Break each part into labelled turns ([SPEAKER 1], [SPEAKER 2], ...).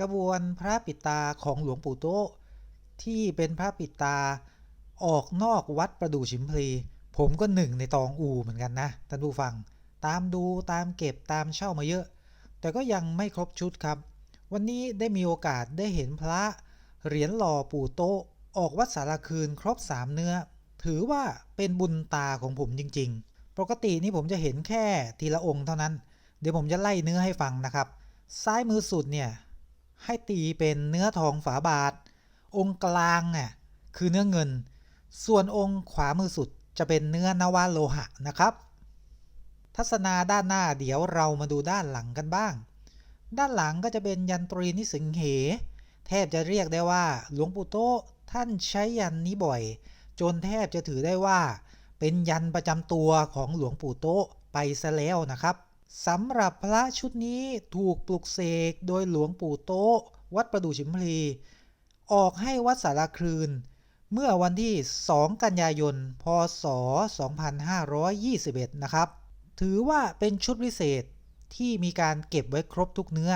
[SPEAKER 1] กระบวนพระปิตาของหลวงปู่โตะที่เป็นพระปิตาออกนอกวัดประดู่ฉิมพลี ผมก็หนึ่งในตองอูเหมือนกันนะท่านผู้ฟัง ตามดูตามเก็บตามเช่ามาเยอะ แต่ก็ยังไม่ครบชุดครับ วันนี้ได้มีโอกาสได้เห็นพระเหรียญหล่อปู่โตะออกวัดสารคืนครบสามเนื้อ ถือว่าเป็นบุญตาของผมจริง ๆ ปกตินี่ผมจะเห็นแค่ทีละองค์เท่านั้น เดี๋ยวผมจะไล่เนื้อให้ฟังนะครับ ซ้ายมือสุดเนี่ย ให้ตีเป็นเนื้อทองฝาบาท องค์กลางน่ะคือเนื้อเงิน ส่วนองค์ขวามือสุดจะเป็นเนื้อนวโลหะนะครับ ทัศนาด้านหน้าเดี๋ยวเรามาดูด้านหลังกันบ้าง ด้านหลังก็จะเป็นยันตรีนิสิงเห แทบจะเรียกได้ว่า หลวงปู่โตท่านใช้ยันนี้บ่อย จนแทบจะถือได้ว่า เป็นยันประจำตัวของหลวงปู่โตไปซะแล้วนะครับ สำหรับพระชุดนี้ถูกปลุกเสกโดยหลวงปู่โตะวัดประดู่ฉิมพลี ออกให้วัดสารคลืน เมื่อวันที่ 2 กันยายน พศ 2521 นะครับ ถือว่าเป็นชุดพิเศษที่มีการเก็บไว้ครบทุกเนื้อ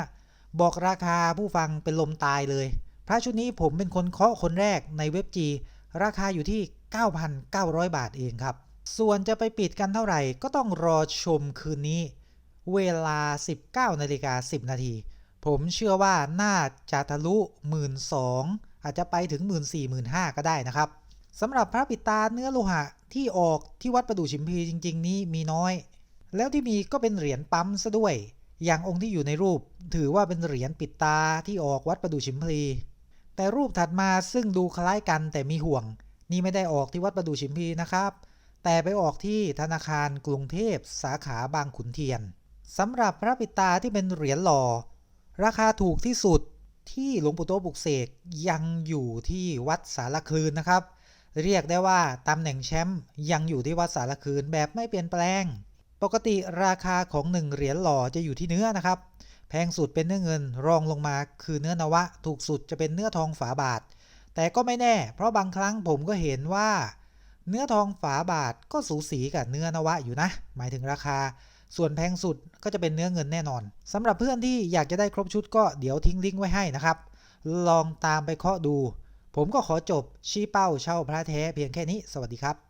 [SPEAKER 1] บอกราคาผู้ฟังเป็นลมตายเลย พระชุดนี้ผมเป็นคนเคาะคนแรกในเว็บจี ราคาอยู่ที่ 9,900 บาทเองครับ ส่วนจะไปปิดกันเท่าไหร่ก็ต้องรอชมคืนนี้ เวลา 19นาฬิกา10 นาที ผมเชื่อว่าน่าจะทะลุ 1 2 0 0อาจจะไปถึง 1 4 0 0 0 1 5ก็ได้นะครับสำหรับพระปิตาเนื้อโลหะที่ออกที่วัดประดู่ฉิมพีจริง ๆ นี้มีน้อย แล้วที่มีก็เป็นเหรียญปั๊มซะด้วย อย่างองค์ที่อยู่ในรูป ถือว่าเป็นเหรียญปิดตาที่ออกวัดประดู่ฉิมพีแต่รูปถัดมาซึ่งดูคล้ายกันแต่มีห่วง นี่ไม่ได้ออกที่วัดประดู่ฉิมพีนะครับ แต่ไปออกที่ธนาคารกรุงเทพสาขาบางขุนเทียน สำหรับพระปิตาที่เป็นเหรียญหล่อ ราคาถูกที่สุดที่หลวงปู่โตะปลุกเสกยังอยู่ที่วัดสารคลืนนะครับ เรียกได้ว่าตำแหน่งแชมป์ยังอยู่ที่วัดสารคืนแบบไม่เปลี่ยนแปลง ปกติราคาของหนึ่งเหรียญหล่อจะอยู่ที่เนื้อนะครับ แพงสุดเป็นเนื้อเงินรองลงมาคือเนื้อนวะ ถูกสุดจะเป็นเนื้อทองฝาบาท แต่ก็ไม่แน่ เพราะบางครั้งผมก็เห็นว่า เนื้อทองฝาบาทก็สูสีกับเนื้อนวะอยู่นะ หมายถึงราคา ส่วนแพงสุดก็จะเป็นเนื้อเงินแน่นอนสำหรับเพื่อนที่อยากจะได้ครบชุดก็เดี๋ยวทิ้งลิงก์ไว้ให้นะครับ ลองตามไปเคาะดู ผมก็ขอจบชี้เป้าเช่าพระแท้เพียงแค่นี้ สวัสดีครับ